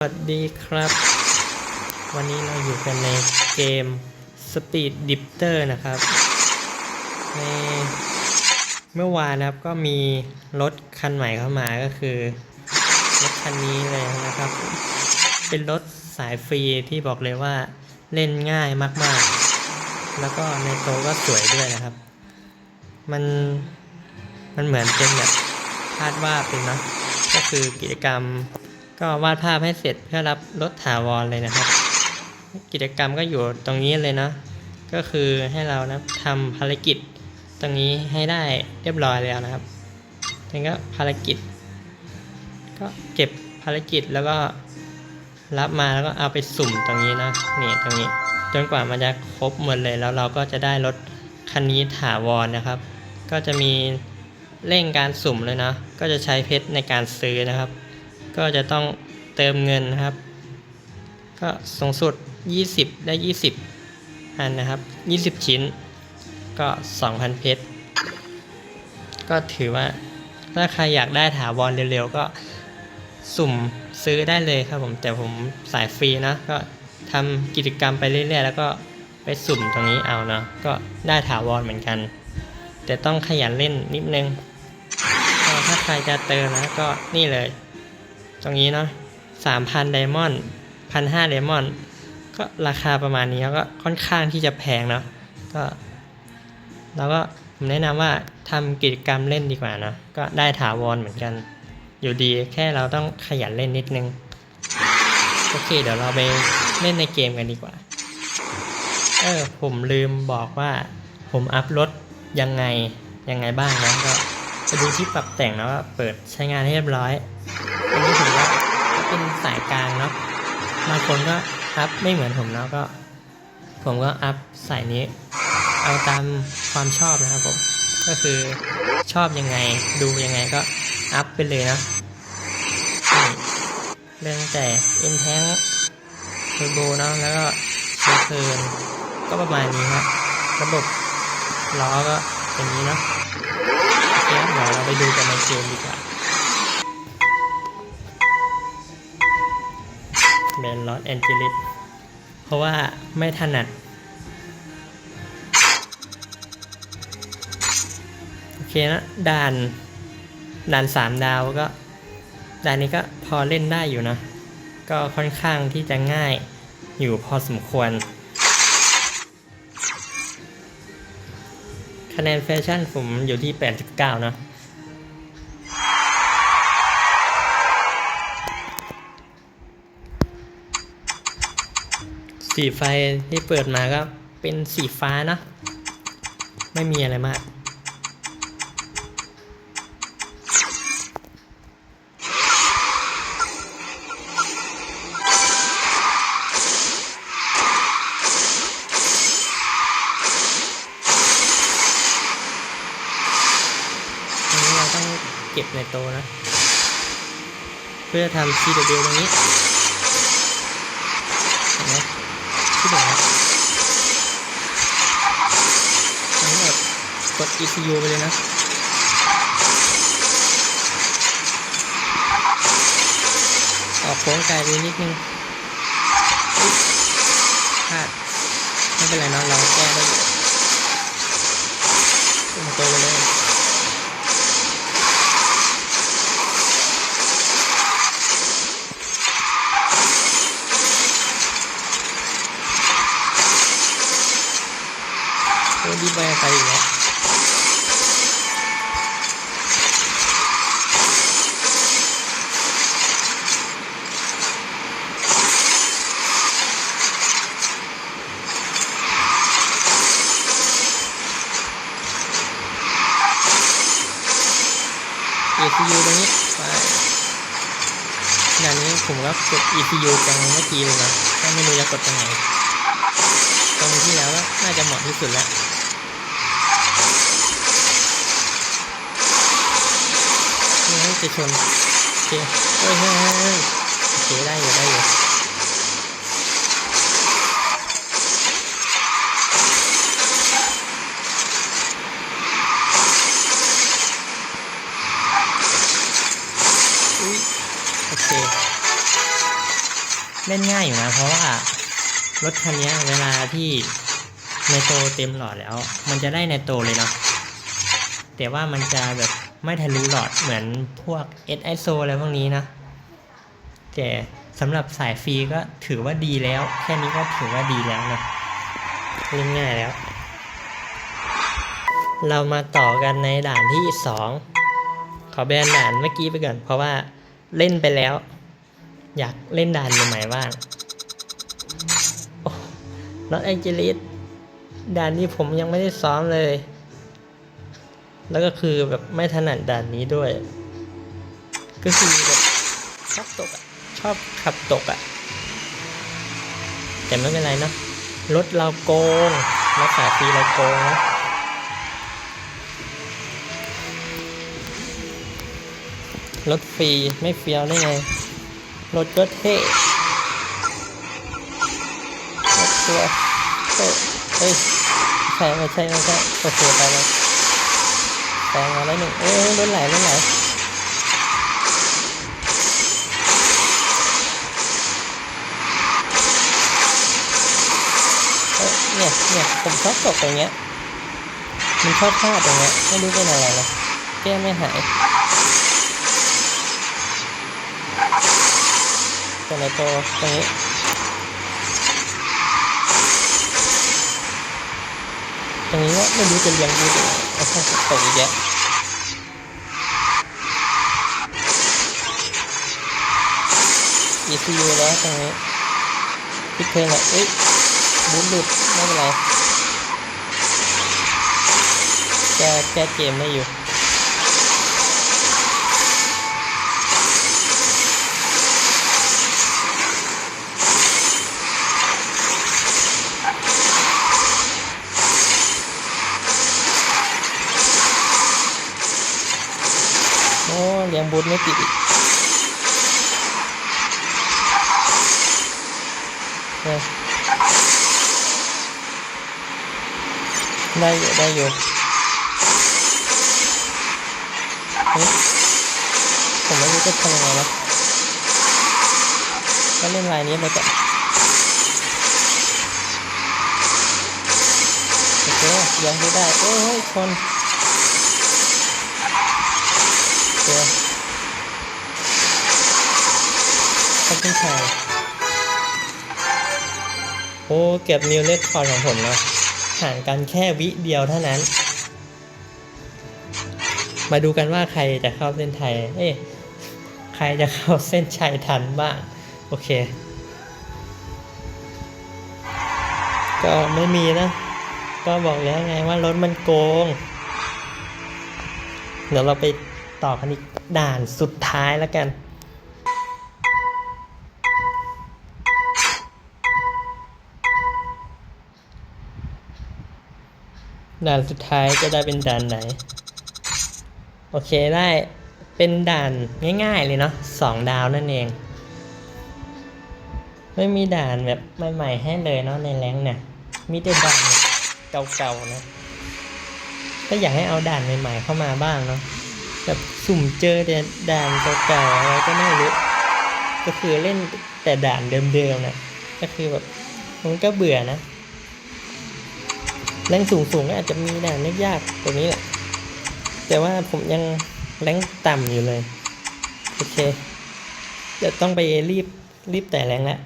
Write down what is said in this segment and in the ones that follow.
สวัสดีครับ วันนี้เราอยู่กันในเกม Speed Dipter นะครับ ในเมื่อวานนะครับก็มีรถคันใหม่เข้ามาก็คือ รถคันนี้เลยนะครับ เป็นรถสายฟรีที่บอกเลยว่าเล่นง่ายมากๆ แล้วก็ในโตวก็สวยด้วยนะครับ มันมันเหมือนเป็นแบบคาดว่าเป็นนะก็คือกิจกรรม ก็วาดภาพให้เสร็จเพื่อรับรถถาวรเลยนะครับ กิจกรรมก็อยู่ตรงนี้เลยเนาะก็คือให้เรานะทำภารกิจตรงนี้ให้ได้เรียบร้อยแล้วนะครับนี่ก็ภารกิจ ก็เก็บภารกิจแล้วก็รับมาแล้วก็เอาไปสุ่มตรงนี้นะนี่ตรงนี้ จนกว่ามันจะครบหมดเลยแล้วเราก็จะได้รถคันนี้ถาวรนะครับ ก็จะมีเร่งการสุ่มเลยนะ ก็จะใช้เพชรในการซื้อนะครับ ก็จะต้องเติมเงินนะครับ ก็สูงสุด 20 ได้ 20 อันนะครับ 20 ชิ้น ก็ 2,000 เพชร ก็ถือว่าถ้าใครอยากได้ถาวรเร็วๆ ก็สุ่มซื้อได้เลยครับผม แต่ผมสายฟรีนะ ก็ทำกิจกรรมไปเรื่อยๆ แล้วก็ไปสุ่มตรงนี้เอาเนาะ ก็ได้ถาวรเหมือนกัน แต่ต้องขยันเล่นนิดนึง ถ้าใครจะเติมนะก็นี่เลย ตรงนี้เนาะสามพันไดมอนด์พันห้าไดมอนด์ก็ราคาประมาณนี้แล้วก็ค่อนข้างที่จะแพงเนาะก็แล้วก็ผมแนะนำว่าทำกิจกรรมเล่นดีกว่าเนาะก็ได้ถาวรเหมือนกัน อยู่ดีแค่เราต้องขยันเล่นนิดนึง โอเค เดี๋ยวเราไปเล่นในเกมกันดีกว่า เออ ผมลืมบอกว่า ผมอัพรถยังไงยังไงบ้างนะก็ไปดูที่ปรับแต่งแล้วเปิดใช้งานให้เรียบร้อย สายกลางเนาะบางคนก็อัพไม่เหมือนผมเนาะก็ ผมก็อัพสายนี้ เอาตามความชอบนะครับผมก็คือชอบยังไงดูยังไงก็อัพไปเลยนะเรื่องแต่ i n t a n k Turbo เนาะแล้วก็เชฟเพลินก็ประมาณนี้ครับระบบล้อก็อย่างนี้เนาะเดี๋ยวเราไปดูกันในเกมดีกว่า เบนลอสแอนเจลิสเพราะว่าไม่ถนัด โอเคนะ ด่าน ด่านสามดาวก็ ด่านนี้ก็พอเล่นได้อยู่นะ ก็ค่อนข้างที่จะง่ายอยู่พอสมควร คะแนนแฟชั่นผมอยู่ที่ 89เนะ สีไฟที่เปิดมาก็เป็นสีฟ้านะ ไม่มีอะไรมาก อันนี้เราต้องเก็บในโตนะ เพื่อทำ CW ตรงนี้เห็นไหม ที่บอกนะอันนี้แบบกด ECU ไปเลยนะออกโค้งไกลไปนิดนึงพลาดไม่เป็นไรเนาะเราแก้ได้อยู่ขึ้นมาโตไปเลย โอ้ดีไปไปอีกแล้ว ECU ตรงนี้ไป อย่างนี้ผมก็กด ECU จังเมื่อกี้เลยนะถ้าไม่รู้จะกดตรงไหน ตรงที่แล้วน่าจะเหมาะที่สุดแล้วนี่จะชนโอเคเฮ้ยเฮ้ยเฮ้ยโอเคได้อยู่ได้อยู่ เล่นง่ายอยู่นะ เพราะว่ารถคันนี้เวลาที่ในโตเต็มหลอดแล้ว มันจะได้ในโตเลยเนาะแต่ว่ามันจะแบบไม่ทะลุหลอดเหมือนพวก s i s o อะไรพวกนี้นะ แต่สำหรับสายฟรีก็ถือว่าดีแล้ว แค่นี้ก็ถือว่าดีแล้วนะเล่นง่ายแล้ว เรามาต่อกันในด่านที่สองขอแบนด่านเมื่อกี้ไปก่อนเพราะว่าเล่นไปแล้ว อยากเล่นด่านใหม่ๆบ้างลอสแองเจลิสด่านนี้ผมยังไม่ได้ซ้อมเลย แล้วก็คือแบบไม่ถนัดด่านนี้ด้วย ก็คือแบบชอบตกอะชอบขับตกอะแต่ไม่เป็นไรเนะรถเราโกงรถสายฟรีเราโกงนะรถฟรีไม่เฟี้ยวได้ไง รถก็เท่รถตัวเฮ้ยเฮ้ยใช่ไม่ใช่ไม่ใช่โอเคไปเลยแซงมาแล้วหนึ่งเอ้ยรถไหลรถไหลเอ้ยเนี่ยเนี่ยผมชอบตกตรงเนี้ยมันชอบพลาดตรงเนี้ยไม่รู้เป็นอะไรเลยแก้ไม่หาย ตัวไหนตัวตรงนี้ตรงนี้ก็ไม่รู้จะเลี้ยงดูเอาเข้าตกอีกแยะ ECU แล้วตรงนี้พิกเทนอะเอ้ยบูทหลุดไม่เป็นไรแกแกเกมได้อยู่ บูทไม่ติดได้อยู่ได้อยู่ผมไม่รู้จะทำยังไงนะก็เล่นลายนี้ไปก่อนโอเคยังไม่ได้เอ้ยเฮ้ยชนเจ อขอบคุณชายโอ้เก็บนิวเลคคอร์ของผมนะห่างกันแค่วิเดียวเท่านั้น มาดูกันว่าใครจะเข้าเส้นไทยเอ้ยใครจะเข้าเส้นชัยทันบ้าง โอเค ก็ไม่มีนะ ก็บอกแล้วไงว่ารถมันโกง เดี๋ยวเราไปต่อกันอีกด่านสุดท้ายแล้วกัน ด่านสุดท้ายจะได้เป็นด่านไหน โอเคได้เป็นด่านง่ายๆเลยเนาะสองดาวนั่นเอง ไม่มีด่านแบบใหม่ๆให้เลยเนาะในแรงเนี่ยมีแต่ด่านเก่าๆนะก็อยากให้เอาด่านใหม่ๆเข้ามาบ้างเนาะแบบสุ่มเจอแต่ด่านเก่าๆอะไรก็ไม่รู้ก็คือเล่นแต่ด่านเดิมๆนะก็คือแบบมันก็เบื่อนะ แรงสูงๆก็อาจจะมีด่านยากๆตัวนี้แหละ แต่ว่าผมยังแรงต่ำอยู่เลย โอเคเดี๋ยวต้องไปรีบรีบแต่แรงแล้ว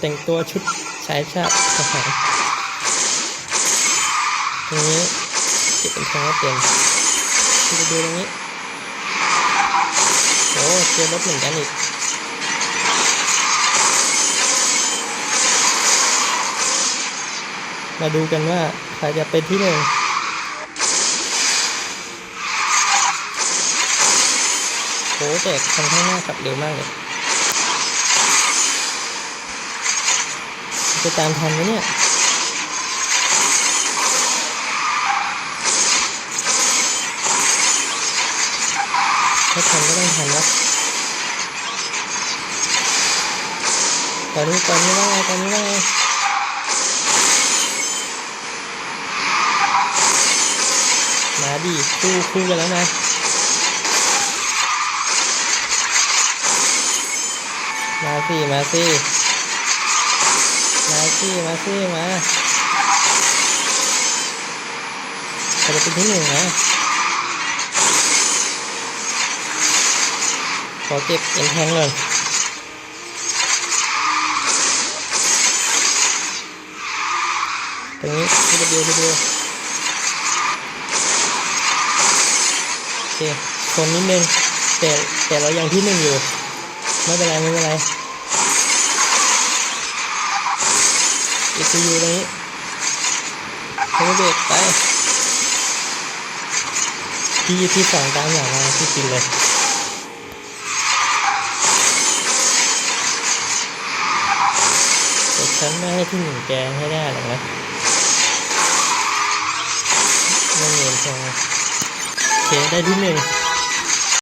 แต่งตัวชุดชายชาติทหารตรงนี้เก็บเป็นทางว่าเต็มดูดูตรงนี้ โอ้เจอรถเหมือนกันอีก มาดูกันว่าใครจะเป็นที่หนึ่งโอ้แต่คันข้างหน้าขับเร็วมากเลยจะตามทันไหมเนี่ยถ้าทันก็ต้องทันวะตอนนี้ตอนนี้ว่าไงตอนนี้ว่าไง มาดิคู่คู่กันแล้วนะมาสิมาสิมาสิมาสิมาจะเป็นที่หนึ่งนะขอเก็บเอ็นแทงเลยตรงนี้ที่เดียวเดียว เคชนนิดนึงแต่แต่เรายังที่หนึ่งอยู่ ไม่เป็นไรไม่เป็นไร ECU ตรงนี้เทอร์เบรกไปที่ที่สองตามอย่างมาที่กินเลยแต่ฉันไม่ให้ที่หนึ่งแกให้ได้หรอกนะไม่เงินใช่ไหม เคได้ที่หนึ่ง